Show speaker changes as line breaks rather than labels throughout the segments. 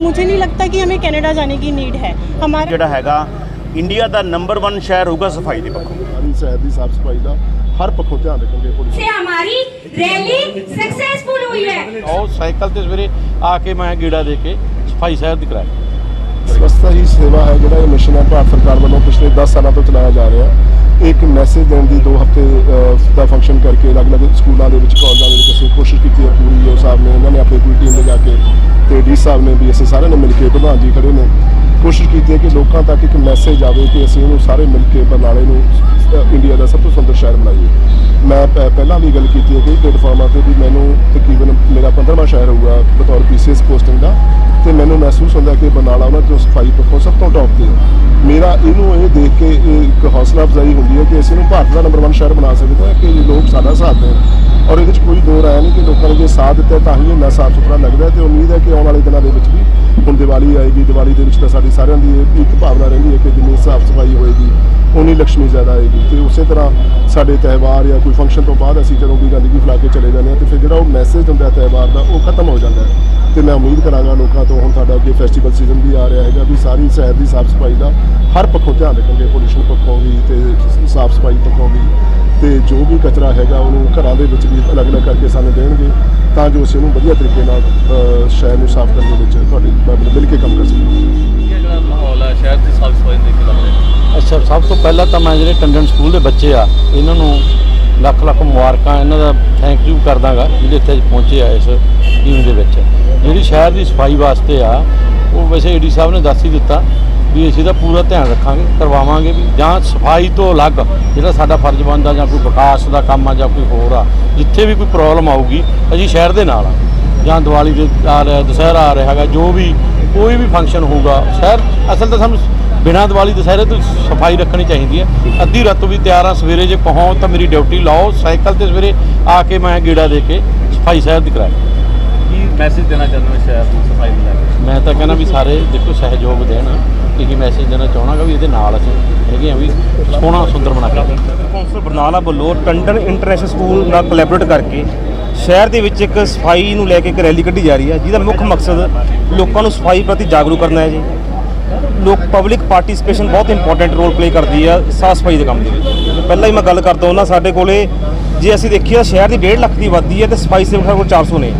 मुझे नहीं लगता कि हमें कनाडा जाने की नीड है हमारे
ਜਿਹੜਾ ਹੈਗਾ ਇੰਡੀਆ ਦਾ ਨੰਬਰ 1 ਸ਼ਹਿਰ ਹੋਊਗਾ ਸਫਾਈ ਦੇ ਪੱਖੋਂ
ਸਾਰੀ ਸ਼ਹਿਰ ਦੀ ਸਾਫ ਸਫਾਈ ਦਾ ਹਰ ਪੱਖੋਂ ਧਿਆਨ ਰੱਖਾਂਗੇ ਪੁਲਿਸ
से हमारी रैली सक्सेसफुल हुई है
ਉਹ ਸਾਈਕਲ ਤੇ ਸਵੇਰੇ ਆ ਕੇ ਮੈਂ ਗੇੜਾ ਦੇ ਕੇ ਸਫਾਈ ਸ਼ਹਿਰ ਦੀ ਕਰਾਈ
ਸਵਸਥਾ ਹੀ ਸੇਵਾ ਹੈ ਜਿਹੜਾ ਇਹ ਮਿਸ਼ਨ ਹੈ ਭਾਰਤ ਸਰਕਾਰ ਵੱਲੋਂ ਪਿਛਲੇ 10 ਸਾਲਾਂ ਤੋਂ ਚਲਾਇਆ ਜਾ ਰਿਹਾ ਇਹ ਇੱਕ ਮੈਸੇਜ ਦੇਣ ਦੀ 2 ਹਫ਼ਤੇ ਦਾ ਫੰਕਸ਼ਨ ਕਰਕੇ ਅਲੱਗ-ਅਲੱਗ ਸਕੂਲਾਂ ਦੇ ਵਿੱਚ ਕਾਲਜਾਂ ਦੇ ਵਿੱਚ ਅਸੀਂ ਕੋਸ਼ਿਸ਼ ਕੀਤੀ ਹੈ ਪੂਰੀ। ਉਹ ਸਾਹਿਬ ਨੇ, ਇਹਨਾਂ ਨੇ ਆਪਣੀ ਪੂਰੀ ਟੀਮ ਲਿਜਾ ਕੇ ਤੇ ਡੀ ਸਾਹਿਬ ਨੇ ਵੀ ਅਸੀਂ ਸਾਰਿਆਂ ਨੇ ਮਿਲ ਕੇ, ਪ੍ਰਧਾਨ ਜੀ ਖੜੇ ਨੇ, ਕੋਸ਼ਿਸ਼ ਕੀਤੀ ਹੈ ਕਿ ਲੋਕਾਂ ਤੱਕ ਇੱਕ ਮੈਸੇਜ ਆਵੇ ਕਿ ਅਸੀਂ ਇਹਨੂੰ ਸਾਰੇ ਮਿਲ ਕੇ ਬਰਨਾਲੇ ਨੂੰ ਇੰਡੀਆ ਦਾ ਸਭ ਤੋਂ ਸੁੰਦਰ ਸ਼ਹਿਰ ਬਣਾਈਏ। ਮੈਂ ਪਹਿਲਾਂ ਵੀ ਗੱਲ ਕੀਤੀ ਹੈ ਕਿ ਪਲੇਟਫਾਰਮਾਂ ਤੇ ਵੀ ਮੈਨੂੰ ਤਕਰੀਬਨ ਮੇਰਾ 15ਵਾਂ ਸ਼ਹਿਰ ਹੋਊਗਾ, ਬਤੌਰ ਪੀਸੀਐਸ ਪੋਸਟਿੰਗ ਦਾ। ਤੇ ਮੈਨੂੰ ਮਹਿਸੂਸ ਹੁੰਦਾ ਕਿ ਬਰਨਾਲਾ ਉਹਨਾਂ ਤੋਂ ਸਫ਼ਾਈ ਪੱਖੋਂ ਸਭ ਤੋਂ ਟੌਪ ਤੇ ਹੈ। ਮੇਰਾ ਇਹਨੂੰ ਇਹ ਦੇਖ ਕੇ ਇਹ ਇੱਕ ਹੌਸਲਾ ਅਫਜ਼ਾਈ ਹੁੰਦੀ ਹੈ ਕਿ ਅਸੀਂ ਇਹਨੂੰ ਭਾਰਤ ਦਾ ਨੰਬਰ 1 ਸ਼ਹਿਰ ਬਣਾ ਸਕਦੇ ਹਾਂ, ਕਿ ਲੋਕ ਸਾਡਾ ਸਾਥ ਦੇਣ। ਔਰ ਇਹਦੇ 'ਚ ਕੋਈ ਦੋ ਰਾਏ ਨਹੀਂ ਕਿ ਲੋਕਾਂ ਨੇ ਜੇ ਸਾਥ ਦਿੱਤਾ ਤਾਂ ਹੀ ਇੰਨਾ ਸਾਫ਼ ਸੁਥਰਾ ਲੱਗਦਾ ਹੈ ਤੇ ਉਮੀਦ ਹੈ ਕਿ ਆਉਣ ਵਾਲੇ ਦਿਨਾਂ ਦੇ ਵਿੱਚ ਵੀ ਹੁਣ ਦੀਵਾਲੀ ਆਏਗੀ, ਦੀਵਾਲੀ ਦੇ ਵਿੱਚ ਤਾਂ ਸਾਡੀ ਸਾਰਿਆਂ ਦੀ ਇਹ ਇੱਕ ਭਾਵਨਾ ਰਹਿੰਦੀ ਹੈ ਕਿ ਜਿੰਨੀ ਸਾਫ਼ ਸਫ਼ਾਈ ਹੋਏਗੀ ਉਨੀ ਲక్ష్ਮੀ ਜ਼ਿਆਦਾ ਆਏਗੀ। ਤੇ ਉਸੇ ਤਰ੍ਹਾਂ ਸਾਡੇ ਤਿਉਹਾਰ ਜਾਂ ਕੋਈ ਫੰਕਸ਼ਨ ਤੋਂ ਬਾਅਦ ਅਸੀਂ ਜਦੋਂ ਵੀ ਗੰਦਗੀ ਫੈਲਾ ਕੇ ਚਲੇ ਜਾਂਦੇ ਹਾਂ ਤੇ ਫਿਰ ਜਿਹੜਾ ਉਹ ਮੈਸੇਜ ਹੁੰਦਾ ਤਿਉਹਾਰ ਦਾ, ਉਹ ਖਤਮ ਹੋ ਜਾਂਦਾ ਹੈ। ਤੇ ਮੈਂ ਉਮੀਦ ਕਰਾਂਗਾ ਲੋਕਾਂ ਤੋਂ ਹੁਣ ਸਾਡਾ ਅੱਗੇ ਫੈਸਟੀਵਲ ਸੀਜ਼ਨ ਵੀ ਆ ਰਿਹਾ ਹੈਗਾ ਵੀ ਸਾਰੀ ਸ਼ਹਿਰ ਦੀ ਸਾਫ਼ ਸਫ਼ਾਈ ਦਾ ਹਰ ਪੱਖੋਂ ਧਿਆਨ ਰੱਖਾਂਗੇ ਪੋਲੂਸ਼ਨ ਪੱਖੋਂ ਵੀ ਤੇ ਸਾਫ਼ ਸਫ਼ਾਈ ਪੱਖੋਂ ਵੀ। ਤੇ ਜੋ ਵੀ ਕਚਰਾ ਹੈਗਾ ਉਹਨੂੰ ਘਰਾਂ ਦੇ ਵਿੱਚ ਵੀ ਅਲੱਗ-ਅਲੱਗ ਕਰਕੇ ਸਾਨੂੰ ਦੇਣਗੇ ਤਾਂ ਜੋ ਅਸੀਂ ਉਹਨੂੰ ਵਧੀਆ ਤਰੀਕੇ ਨਾਲ ਸ਼ਹਿਰ ਨੂੰ ਸਾਫ਼ ਕਰਨ ਦੇ ਵਿੱਚ ਤੁਹਾਡੀ ਮਿਲ ਕੇ ਕੰਮ ਕਰ ਸਕੀਏ।
ਇਹ ਜਿਹੜਾ ਮਾਹੌਲ ਹੈ ਸ਼ਹਿਰ ਦੀ ਸਾਫ਼ ਸਫ਼ਾਈ ਲੱਗ ਰਿਹਾ
ਅੱਛਾ ਸਭ ਤੋਂ ਪਹਿਲਾਂ ਤਾਂ ਮੈਂ ਜਿਹੜੇ ਟੰਡਨ ਸਕੂਲ ਦੇ ਬੱਚੇ ਆ ਇਹਨਾਂ ਨੂੰ ਲੱਖ ਲੱਖ ਮੁਬਾਰਕਾਂ ਇਹਨਾਂ ਦਾ ਥੈਂਕ ਯੂ ਕਰਦਾਗਾ ਜਿਹੜੇ ਇੱਥੇ ਅੱਜ ਪਹੁੰਚੇ ਆ ਇਸ ਟੀਮ ਦੇ ਵਿੱਚ। ਜਿਹੜੀ ਸ਼ਹਿਰ ਦੀ ਸਫ਼ਾਈ ਵਾਸਤੇ ਆ, ਉਹ ਵੈਸੇ ਏਡੀ ਸਾਹਿਬ ਨੇ ਦੱਸ ਹੀ ਦਿੱਤਾ ਵੀ ਅਸੀਂ ਦਾ ਪੂਰਾ ਧਿਆਨ ਰੱਖਾਂਗੇ, ਕਰਵਾਵਾਂਗੇ ਵੀ, ਜਾਂ ਸਫ਼ਾਈ ਤੋਂ ਅਲੱਗ ਜਿਹੜਾ ਸਾਡਾ ਫਰਜ਼ ਬਣਦਾ ਜਾਂ ਕੋਈ ਵਿਕਾਸ ਦਾ ਕੰਮ ਆ ਜਾਂ ਕੋਈ ਹੋਰ ਆ, ਜਿੱਥੇ ਵੀ ਕੋਈ ਪ੍ਰੋਬਲਮ ਆਊਗੀ, ਅਸੀਂ ਸ਼ਹਿਰ ਦੇ ਨਾਲ ਆ। ਜਾਂ ਦੀਵਾਲੀ ਦੇ ਆ ਰਿਹਾ, ਦੁਸਹਿਰਾ ਆ ਰਿਹਾ ਹੈਗਾ, ਜੋ ਵੀ ਕੋਈ ਵੀ ਫੰਕਸ਼ਨ ਹੋਊਗਾ, ਸ਼ਹਿਰ ਅਸਲ ਤਾਂ ਸਾਨੂੰ ਬਿਨਾਂ ਦੀਵਾਲੀ ਦੁਸਹਿਰੇ ਤੋਂ ਸਫ਼ਾਈ ਰੱਖਣੀ ਚਾਹੀਦੀ ਹੈ। ਅੱਧੀ ਰਾਤ ਵੀ ਤਿਆਰ ਆ ਸਵੇਰੇ ਜੇ ਕਹੋ ਤਾਂ ਮੇਰੀ ਡਿਊਟੀ ਲਾਓ ਸਾਈਕਲ ਤੇ ਸਵੇਰੇ ਆ ਕੇ ਮੈਂ ਗੇੜਾ ਦੇ ਕੇ ਸਫ਼ਾਈ ਸ਼ਹਿਰ ਦੀ ਕਰਾਈ।
ਕੀ ਮੈਸੇਜ ਦੇਣਾ ਚਾਹੁੰਦੇ ਹੋ ਸ਼ਹਿਰ ਨੂੰ ਸਫ਼ਾਈ ਨੂੰ ਲੈ ਕੇ?
ਮੈਂ ਤਾਂ ਕਹਿੰਦਾ ਵੀ ਸਾਰੇ ਦੇਖੋ ਸਹਿਯੋਗ ਦੇਣ ਇਹੀ ਮੈਸੇਜ ਦੇਣਾ ਚਾਹਣਾਗਾ ਵੀ ਇਹਦੇ ਨਾਲ ਅਸੀਂ ਹੈਗੇ ਆ ਵੀ ਸੋਹਣਾ ਸੁੰਦਰ ਬਣਾ ਕੇ
ਕੌਂਸਲ ਬਰਨਾਲਾ ਵੱਲੋਂ ਟੰਡਨ ਇੰਟਰਨੈਸ਼ਨਲ ਸਕੂਲ ਨਾਲ ਕੋਲੈਬੋਰੇਟ ਕਰਕੇ ਸ਼ਹਿਰ ਦੇ ਵਿੱਚ ਇੱਕ ਸਫ਼ਾਈ ਨੂੰ ਲੈ ਕੇ ਇੱਕ ਰੈਲੀ ਕੱਢੀ ਜਾ ਰਹੀ ਹੈ ਜਿਹਦਾ ਮੁੱਖ ਮਕਸਦ ਲੋਕਾਂ ਨੂੰ ਸਫ਼ਾਈ ਪ੍ਰਤੀ ਜਾਗਰੂਕ ਕਰਨਾ ਹੈ ਜੀ। ਲੋਕ ਪਬਲਿਕ ਪਾਰਟਿਸਿਪੇਸ਼ਨ ਬਹੁਤ ਇੰਪੋਰਟੈਂਟ ਰੋਲ ਪਲੇ ਕਰਦੀ ਹੈ ਸਾਫ਼ ਸਫ਼ਾਈ ਦੇ ਕੰਮ ਦੇ ਵਿੱਚ। ਪਹਿਲਾਂ ਹੀ ਮੈਂ ਗੱਲ ਕਰਦਾ ਉਹਨਾਂ ਸਾਡੇ ਕੋਲੇ, ਜੇ ਅਸੀਂ ਦੇਖੀਏ ਤਾਂ ਸ਼ਹਿਰ ਦੀ 1.5 ਲੱਖ ਦੀ ਆਬਾਦੀ ਹੈ ਤੇ ਸਫ਼ਾਈ ਸੇਵਕ ਸਾਡੇ ਕੋਲ 400 ਨੇ।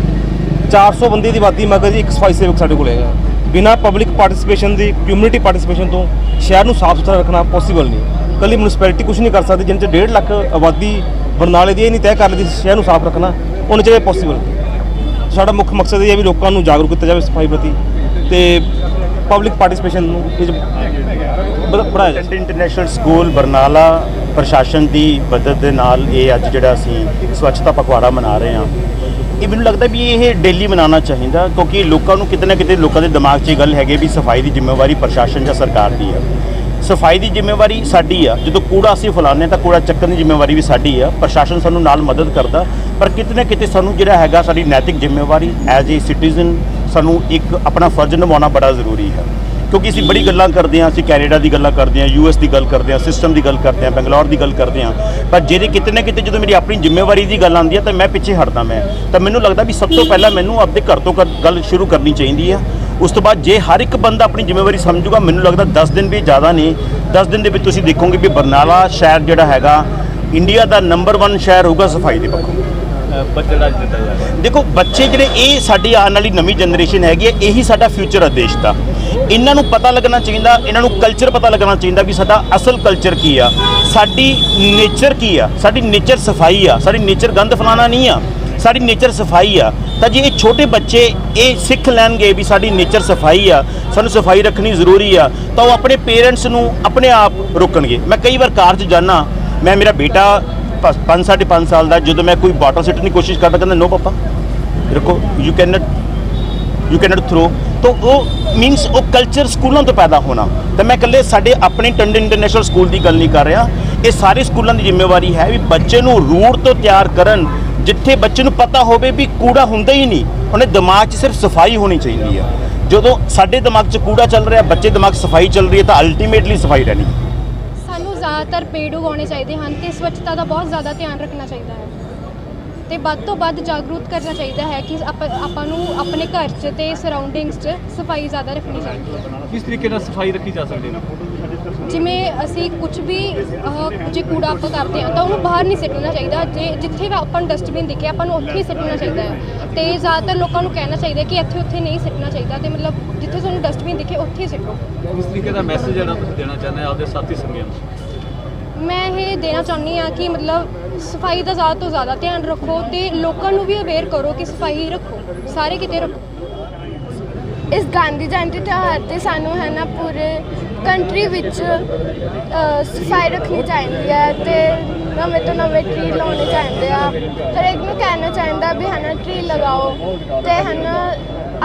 400 ਬੰਦੇ ਦੀ ਆਬਾਦੀ ਮਗਰ ਜੀ ਇੱਕ ਸਫ਼ਾਈ ਸੇਵਕ ਸਾਡੇ ਕੋਲ ਹੈਗਾ। ਬਿਨਾਂ ਪਬਲਿਕ ਪਾਰਟਿਸਿਪੇਸ਼ਨ ਦੀ ਕਮਿਊਨਿਟੀ ਪਾਰਟਿਸਿਪੇਸ਼ਨ ਤੋਂ ਸ਼ਹਿਰ ਨੂੰ ਸਾਫ਼ ਸੁਥਰਾ ਰੱਖਣਾ ਪੋਸੀਬਲ ਨਹੀਂ। ਕੱਲੀ ਮਿਊਨਿਸਪੈਲਿਟੀ ਕੁਝ ਨਹੀਂ ਕਰ ਸਕਦੀ ਜਿੰਨੇ ਚ 1.5 ਲੱਖ ਆਬਾਦੀ ਬਰਨਾਲੇ ਦੀ ਇਹ ਨਹੀਂ ਤੈਅ ਕਰ ਲਈ ਸ਼ਹਿਰ ਨੂੰ ਸਾਫ਼ ਰੱਖਣਾ, ਉਹਨਾਂ ਚ ਪੋਸੀਬਲ ਸਾਡਾ ਮੁੱਖ ਮਕਸਦ ਇਹ ਹੈ ਵੀ ਲੋਕਾਂ ਨੂੰ ਜਾਗਰੂਕ ਕੀਤਾ ਜਾਵੇ ਸਫ਼ਾਈ ਪ੍ਰਤੀ। ਤੇ ਪਬਲਿਕ ਪਾਰਟਿਸਿਪੇਸ਼ਨ ਨੂੰ ਇਹ 'ਚ
ਇੰਟਰਨੈਸ਼ਨਲ ਸਕੂਲ ਬਰਨਾਲਾ ਪ੍ਰਸ਼ਾਸਨ ਦੀ ਮਦਦ ਦੇ ਨਾਲ ਇਹ ਅੱਜ ਜਿਹੜਾ ਅਸੀਂ ਸਵੱਛਤਾ ਪਖਵਾੜਾ ਮਨਾ ਰਹੇ ਹਾਂ। ਇਹ ਮੈਨੂੰ ਲੱਗਦਾ ਵੀ ਇਹ ਡੇਲੀ ਮਨਾਉਣਾ ਚਾਹੀਦਾ ਕਿਉਂਕਿ ਲੋਕਾਂ ਨੂੰ ਕਿਤੇ ਨਾ ਕਿਤੇ ਲੋਕਾਂ ਦੇ ਦਿਮਾਗ 'ਚ ਇਹ ਗੱਲ ਹੈਗੀ ਵੀ ਸਫ਼ਾਈ ਦੀ ਜ਼ਿੰਮੇਵਾਰੀ ਪ੍ਰਸ਼ਾਸਨ ਜਾਂ ਸਰਕਾਰ ਦੀ ਹੈ ਸਫ਼ਾਈ ਦੀ ਜ਼ਿੰਮੇਵਾਰੀ ਸਾਡੀ ਆ। ਜਦੋਂ ਕੂੜਾ ਅਸੀਂ ਫੈਲਾਉਂਦੇ ਹਾਂ ਤਾਂ ਕੂੜਾ ਚੱਕਣ ਦੀ ਜ਼ਿੰਮੇਵਾਰੀ ਵੀ ਸਾਡੀ ਆ। ਪ੍ਰਸ਼ਾਸਨ ਸਾਨੂੰ ਨਾਲ ਮਦਦ ਕਰਦਾ। ਪਰ ਕਿਤੇ ਨਾ ਕਿਤੇ ਸਾਨੂੰ ਜਿਹੜਾ ਹੈਗਾ ਸਾਡੀ ਨੈਤਿਕ ਜ਼ਿੰਮੇਵਾਰੀ ਐਜ਼ ਏ ਸਿਟੀਜ਼ਨ ਸਾਨੂੰ ਇੱਕ ਆਪਣਾ ਫਰਜ਼ ਨਿਭਾਉਣਾ ਬੜਾ ਜ਼ਰੂਰੀ ਹੈ। ਕਿਉਂਕਿ ਅਸੀਂ ਬੜੀ ਗੱਲਾਂ ਕਰਦੇ ਹਾਂ, ਅਸੀਂ ਕੈਨੇਡਾ ਦੀ ਗੱਲਾਂ ਕਰਦੇ ਹਾਂ ਯੂਐਸ ਦੀ ਗੱਲ ਕਰਦੇ ਹਾਂ, ਸਿਸਟਮ ਦੀ ਗੱਲ ਕਰਦੇ ਹਾਂ, ਬੰਗਲੌਰ ਦੀ ਗੱਲ ਕਰਦੇ ਹਾਂ। ਪਰ ਜਿਹੜੇ ਕਿਤੇ ਨਾ ਕਿਤੇ ਜਦੋਂ ਮੇਰੀ ਆਪਣੀ ਜ਼ਿੰਮੇਵਾਰੀ ਦੀ ਗੱਲ ਆਉਂਦੀ ਹੈ, ਤਾਂ ਮੈਂ ਪਿੱਛੇ ਹਟਦਾ ਮੈਂ। ਤਾਂ ਮੈਨੂੰ ਲੱਗਦਾ ਵੀ ਸਭ ਤੋਂ ਪਹਿਲਾਂ ਮੈਨੂੰ ਆਪਦੇ ਘਰ ਤੋਂ ਕਰ- ਗੱਲ ਸ਼ੁਰੂ ਕਰਨੀ ਚਾਹੀਦੀ ਹੈ। ਉਸ ਤੋਂ ਬਾਅਦ ਜੇ ਹਰ ਇੱਕ ਬੰਦਾ ਆਪਣੀ ਜ਼ਿੰਮੇਵਾਰੀ ਸਮਝੂਗਾ, ਮੈਨੂੰ ਲੱਗਦਾ 10 ਦਿਨ ਵੀ ਜ਼ਿਆਦਾ ਨਹੀਂ। 10 ਦਿਨ ਦੇ ਵਿੱਚ ਤੁਸੀਂ ਦੇਖੋਗੇ ਵੀ ਬਰਨਾਲਾ ਸ਼ਹਿਰ ਜਿਹੜਾ ਹੈਗਾ, ਇੰਡੀਆ ਦਾ ਨੰਬਰ 1 ਸ਼ਹਿਰ ਹੋਊਗਾ ਸਫ਼ਾਈ ਦੇ ਪੱਖੋਂ।
ਅਹ ਬੱਚੇ ਦਾ ਦਿੱਤਾ ਜਾ
ਦੇਖੋ, ਬੱਚੇ ਜਿਹੜੇ, ਇਹ ਸਾਡੀ ਆਉਣ ਵਾਲੀ ਨਵੀਂ ਜਨਰੇਸ਼ਨ ਹੈਗੀ ਹੈ, ਇਹੀ ਸਾਡਾ ਫਿਊਚਰ ਹੈ ਦੇਸ਼ ਦਾ। ਇਹਨਾਂ ਨੂੰ ਪਤਾ ਲੱਗਣਾ ਚਾਹੀਦਾ, ਇਹਨਾਂ ਨੂੰ ਕਲਚਰ ਪਤਾ ਲੱਗਣਾ ਚਾਹੀਦਾ ਵੀ ਸਾਡਾ ਅਸਲ ਕਲਚਰ ਕੀ ਆ। ਸਾਡੀ ਨੇਚਰ ਕੀ ਆ? ਸਾਡੀ ਨੇਚਰ ਸਫ਼ਾਈ ਆ। ਸਾਡੀ ਨੇਚਰ ਗੰਦ ਫਲਾਣਾ ਨਹੀਂ ਆ। ਸਾਡੀ ਨੇਚਰ ਸਫ਼ਾਈ ਆ। ਤਾਂ ਜੇ ਇਹ ਛੋਟੇ ਬੱਚੇ ਇਹ ਸਿੱਖ ਲੈਣਗੇ ਵੀ ਸਾਡੀ ਨੇਚਰ ਸਫ਼ਾਈ ਆ, ਸਾਨੂੰ ਸਫ਼ਾਈ ਰੱਖਣੀ ਜ਼ਰੂਰੀ ਆ, ਤਾਂ ਉਹ ਆਪਣੇ ਪੇਰੈਂਟਸ ਨੂੰ ਆਪਣੇ ਆਪ ਰੋਕਣਗੇ। ਮੈਂ ਕਈ ਵਾਰ ਕਾਰ 'ਚ ਜਾਣਾ ਮੈਂ ਮੇਰਾ ਬੇਟਾ 5 ਸਾਢੇ ਪੰਜ ਸਾਲ ਦਾ, ਜਦੋਂ ਮੈਂ ਕੋਈ ਬਾਟਲ ਸਿੱਟਣ ਦੀ ਕੋਸ਼ਿਸ਼ ਕਰਦਾ, ਕਹਿੰਦਾ ਨੋ ਪਾਪਾ ਰੁਕੋ you can not you can not throw ਤਾਂ ਉਹ ਮੀਨਸ ਉਹ ਕਲਚਰ ਸਕੂਲਾਂ ਤੋਂ ਪੈਦਾ ਹੋਣਾ। ਤਾਂ ਮੈਂ ਇਕੱਲੇ ਸਾਡੇ ਆਪਣੇ ਟੰਡਨ ਇੰਟਰਨੈਸ਼ਨਲ ਸਕੂਲ ਦੀ ਗੱਲ ਨਹੀਂ ਕਰ ਰਿਹਾ। ਇਹ ਸਾਰੇ ਸਕੂਲਾਂ ਦੀ ਜ਼ਿੰਮੇਵਾਰੀ ਹੈ ਵੀ ਬੱਚੇ ਨੂੰ ਰੂਟ ਤੋਂ ਤਿਆਰ ਕਰਨ, ਜਿੱਥੇ ਬੱਚੇ ਨੂੰ ਪਤਾ ਹੋਵੇ ਵੀ ਕੂੜਾ ਹੁੰਦਾ ਹੀ ਨਹੀਂ। ਉਹਨੇ ਦਿਮਾਗ 'ਚ ਸਿਰਫ ਸਫ਼ਾਈ ਹੋਣੀ ਚਾਹੀਦੀ ਆ। ਜਦੋਂ ਸਾਡੇ ਦਿਮਾਗ 'ਚ ਕੂੜਾ ਚੱਲ ਰਿਹਾ, ਬੱਚੇ ਦਿਮਾਗ 'ਚ ਸਫ਼ਾਈ ਚੱਲ ਰਹੀ ਹੈ, ਤਾਂ ਅਲਟੀਮੇਟਲੀ ਸਫ਼ਾਈ ਰਹਿਣੀ।
ਜ਼ਿਆਦਾਤਰ ਪੇੜ ਉਗਾਉਣੇ ਚਾਹੀਦੇ ਹਨ ਤੇ ਸਵੱਛਤਾ ਦਾ ਬਹੁਤ ਜ਼ਿਆਦਾ ਧਿਆਨ ਰੱਖਣਾ ਚਾਹੀਦਾ ਹੈ। ਤੇ ਵੱਧ ਤੋਂ ਵੱਧ ਜਾਗਰੂਕ ਕਰਨਾ ਚਾਹੀਦਾ ਹੈ ਕਿ ਆਪਾਂ ਨੂੰ ਆਪਣੇ ਘਰ 'ਚ ਤੇ ਸਰਾਊਂਡਿੰਗਸ 'ਚ ਸਫ਼ਾਈ ਜ਼ਿਆਦਾ ਰੱਖਣੀ ਚਾਹੀਦੀ ਹੈ।
ਕਿਸ ਤਰੀਕੇ ਨਾਲ ਸਫ਼ਾਈ ਰੱਖੀ ਜਾ ਸਕਦੀ ਹੈ
ਜਿਵੇਂ ਅਸੀਂ ਕੁਝ ਵੀ ਜੇ ਕੂੜਾ ਆਪਾਂ ਕਰਦੇ ਹਾਂ ਤਾਂ ਉਹਨੂੰ ਬਾਹਰ ਨਹੀਂ ਸਿੱਟਣਾ ਚਾਹੀਦਾ। ਜੇ ਜਿੱਥੇ ਆਪਾਂ ਨੂੰ ਡਸਟਬਿਨ ਦਿਖੇ ਆਪਾਂ ਨੂੰ ਉੱਥੇ ਹੀ ਸਿੱਟਣਾ ਚਾਹੀਦਾ ਹੈ। ਤੇ ਜ਼ਿਆਦਾਤਰ ਲੋਕਾਂ ਨੂੰ ਕਹਿਣਾ ਚਾਹੀਦਾ ਕਿ ਇੱਥੇ ਉੱਥੇ ਨਹੀਂ ਸਿੱਟਣਾ ਚਾਹੀਦਾ ਤੇ ਮਤਲਬ ਜਿੱਥੇ ਤੁਹਾਨੂੰ ਡਸਟਬਿਨ ਦਿਖੇ ਉੱਥੇ ਸਿੱਟੋ।
ਕਿਸ ਤਰੀਕੇ ਦਾ ਮੈਸੇਜ ਜਿਹੜਾ ਤੁਸੀਂ ਦੇਣਾ ਚਾਹੁੰਦੇ ਆਪਦੇ ਸਾਥੀ ਸੰਗੀਆਂ ਨੂੰ?
ਮੈਂ ਇਹ ਦੇਣਾ ਚਾਹੁੰਦੀ ਹਾਂ ਕਿ ਮਤਲਬ ਸਫ਼ਾਈ ਦਾ ਜ਼ਿਆਦਾ ਤੋਂ ਜ਼ਿਆਦਾ ਧਿਆਨ ਰੱਖੋ ਤੇ ਲੋਕਾਂ ਨੂੰ ਵੀ ਅਵੇਅਰ ਕਰੋ ਕਿ ਸਫ਼ਾਈ ਰੱਖੋ ਸਾਰੇ ਕਿਤੇ ਰੱਖੋ।
ਇਸ ਗਾਂਧੀ ਜਯੰਤੀ ਤਿਉਹਾਰ ਤੇ ਸਾਨੂੰ ਹੈ ਨਾ ਪੂਰੇ ਕੰਟਰੀ ਵਿੱਚ ਅ, ਸਫ਼ਾਈ ਰੱਖਣੀ ਚਾਹੀਦੀ ਹੈ ਤੇ ਨਵੇਂ ਤੋਂ ਨਵੇਂ ਟਰੀ ਲਾਉਣੇ ਚਾਹੀਦੇ ਆ। ਹਰੇਕ ਨੂੰ ਕਹਿਣਾ ਚਾਹੀਦਾ ਵੀ ਹੈ ਨਾ ਟਰੀ ਲਗਾਓ ਤੇ ਹੈ ਨਾ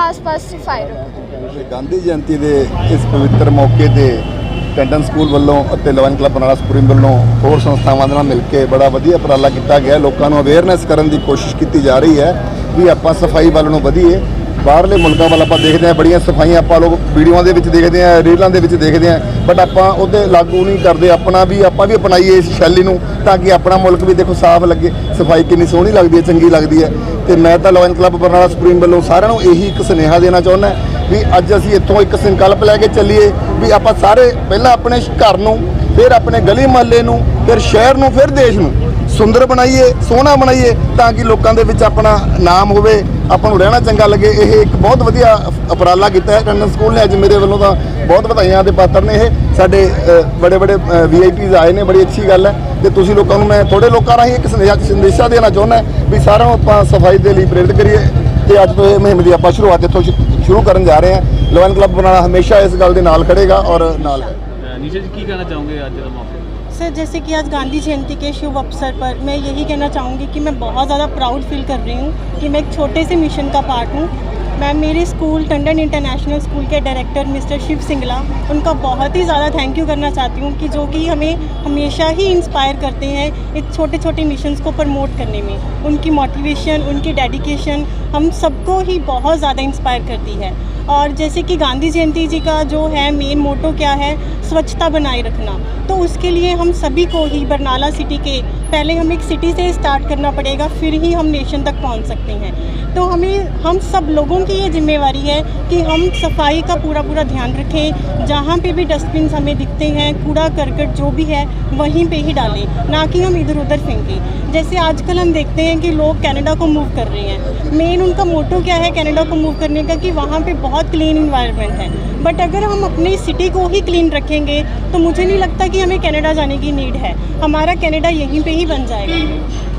ਆਸ-ਪਾਸ ਸਫ਼ਾਈ ਰੱਖੋ।
ਗਾਂਧੀ ਜਯੰਤੀ ਦੇ ਇਸ ਪਵਿੱਤਰ ਮੌਕੇ ਤੇ ਟੈਂਡਨ ਸਕੂਲ ਵੱਲੋਂ ਅਤੇ ਲਵਨ ਕਲੱਬ ਬਨਾਲਾ ਸੁਪਰੀਮ ਵੱਲੋਂ ਹੋਰ ਸੰਸਥਾਵਾਂ ਦੇ ਨਾਲ ਮਿਲ ਕੇ ਬੜਾ ਵਧੀਆ ਉਪਰਾਲਾ ਕੀਤਾ ਗਿਆ। ਲੋਕਾਂ ਨੂੰ ਅਵੇਅਰਨੈਸ ਕਰਨ ਦੀ ਕੋਸ਼ਿਸ਼ ਕੀਤੀ ਜਾ ਰਹੀ ਹੈ ਵੀ ਆਪਾਂ ਸਫ਼ਾਈ ਵੱਲ ਨੂੰ ਵਧੀਏ। ਬਾਹਰਲੇ ਮੁਲਕਾਂ ਵੱਲ ਆਪਾਂ ਦੇਖਦੇ ਹਾਂ, ਬੜੀਆਂ ਸਫਾਈਆਂ ਆਪਾਂ ਲੋਕ ਵੀਡੀਓਆਂ ਦੇ ਵਿੱਚ ਦੇਖਦੇ ਹਾਂ, ਰੀਲਾਂ ਦੇ ਵਿੱਚ ਦੇਖਦੇ ਹਾਂ। ਬਟ ਆਪਾਂ ਉਹਦੇ ਲਾਗੂ ਨਹੀਂ ਕਰਦੇ, ਆਪਣਾ ਵੀ, ਆਪਾਂ ਵੀ ਅਪਣਾਈਏ ਇਸ ਸ਼ੈਲੀ ਨੂੰ ਤਾਂ ਕਿ ਆਪਣਾ ਮੁਲਕ ਵੀ ਦੇਖੋ ਸਾਫ਼ ਲੱਗੇ, ਸਫ਼ਾਈ ਕਿੰਨੀ ਸੋਹਣੀ ਲੱਗਦੀ ਹੈ, ਚੰਗੀ ਲੱਗਦੀ ਹੈ। ਤੇ ਮੈਂ ਤਾਂ ਲਵਨ ਕਲੱਬ ਬਰਨਾਲਾ ਸੁਪਰੀਮ ਵੱਲੋਂ ਸਾਰਿਆਂ ਨੂੰ ਇਹੀ ਇੱਕ ਸੁਨੇਹਾ ਦੇਣਾ ਚਾਹੁੰਦਾ ਵੀ ਅੱਜ ਅਸੀਂ ਇੱਥੋਂ ਇੱਕ ਸੰਕਲਪ ਲੈ ਕੇ ਚੱਲੀਏ ਵੀ ਆਪਾਂ ਸਾਰੇ ਪਹਿਲਾਂ ਆਪਣੇ ਘਰ ਨੂੰ, ਫਿਰ ਆਪਣੇ ਗਲੀ ਮੁਹੱਲੇ ਨੂੰ, ਫਿਰ ਸ਼ਹਿਰ ਨੂੰ, ਫਿਰ ਦੇਸ਼ ਨੂੰ ਸੁੰਦਰ ਬਣਾਈਏ, ਸੋਹਣਾ ਬਣਾਈਏ ਤਾਂ ਕਿ ਲੋਕਾਂ ਦੇ ਵਿੱਚ ਆਪਣਾ ਨਾਮ ਹੋਵੇ, ਆਪਾਂ ਨੂੰ ਰਹਿਣਾ ਚੰਗਾ ਲੱਗੇ। ਇਹ ਇੱਕ ਬਹੁਤ ਵਧੀਆ ਉਪ- ਉਪਰਾਲਾ ਕੀਤਾ ਹੈ। ਟੰਡਨ ਸਕੂਲ ਨੇ ਅੱਜ ਮੇਰੇ ਵੱਲੋਂ ਤਾਂ ਬਹੁਤ ਵਧਾਈਆਂ ਦੇ ਪਾਤਰ ਨੇ ਇਹ। ਸਾਡੇ ਬੜੇ ਬੜੇ ਵੀਆਈਪੀਜ਼ ਆਏ ਨੇ, ਬੜੀ ਅੱਛੀ ਗੱਲ ਹੈ। ਤੇ ਤੁਸੀਂ ਲੋਕਾਂ ਨੂੰ ਮੈਂ ਥੋੜੇ ਲੋਕਾਂ ਰਾਹੀਂ ਇੱਕ ਸੰਦੇਸ਼ਾ ਸੰਦੇਸ਼ਾ ਦੇਣਾ ਚਾਹੁੰਦਾ ਵੀ ਸਾਰਿਆਂ ਨੂੰ ਆਪਾਂ ਸਫ਼ਾਈ ਦੇ ਲਈ ਪ੍ਰੇਰਿਤ ਕਰੀਏ। ਤੇ ਅੱਜ ਤੋਂ ਇਹ ਮੁਹਿੰਮ ਦੀ ਆਪਾਂ ਸ਼ੁਰੂਆਤ ਇੱਥੋਂ ਸ਼ੁ- ਸ਼ੁਰੂ ਕਰਨ ਜਾ ਰਹੇ ਹਾਂ ਲਵਨ ਕਲੱਬ ਬਣਾਉਣਾ ਹਮੇਸ਼ਾ ਇਸ ਗੱਲ ਦੇ ਨਾਲ ਖੜੇਗਾ ਔਰ ਨਾਲ ਹੈ
ਨੀਸ਼ਾ ਜੀ ਕੀ ਕਹਿਣਾ ਚਾਹੋਗੇ ਅੱਜ ਦਾ ਮੌਕੇ
सर जैसे कि आज गांधी जयंती के शुभ अवसर पर मैं यही कहना चाहूँगी कि मैं बहुत ज़्यादा प्राउड फील कर रही हूँ कि मैं एक छोटे से मिशन का पार्ट हूँ मैं मेरे स्कूल, टंडन इंटरनेशनल स्कूल के डायरेक्टर मिस्टर शिव सिंगला, उनका बहुत ही ज़्यादा थैंक यू करना चाहती हूँ कि जो कि हमें हमेशा ही इंस्पायर करते हैं इस छोटे छोटे मिशंस को प्रमोट करने में। उनकी मोटिवेशन उनकी डेडिकेशन हम सबको ही बहुत ज़्यादा इंस्पायर करती है। और जैसे कि गांधी जयंती जी का जो है मेन मोटो क्या है? स्वच्छता बनाए रखना। तो उसके लिए हम सभी को ही, बरनाला सिटी के पहले हम एक सिटी से स्टार्ट करना पड़ेगा, फिर ही हम नेशन तक पहुँच सकते हैं। तो हमें, हम सब लोगों की ये जिम्मेवारी है कि हम सफ़ाई का पूरा पूरा ध्यान रखें, जहाँ पे भी डस्टबिन हमें दिखते हैं कूड़ा करकट जो भी है, वहीं पे ही डालें, ना कि हम इधर उधर फेंकें। जैसे आजकल हम देखते हैं कि लोग कनाडा को मूव कर रहे हैं। मेन उनका मोटो क्या है कनाडा को मूव करने का? कि वहाँ पे बहुत क्लीन इन्वायरमेंट है। बट अगर हम अपनी सिटी को ही क्लीन रखेंगे तो मुझे नहीं लगता कि हमें कनाडा जाने की नीड है। हमारा कनाडा यहीं पे ही बन जाएगा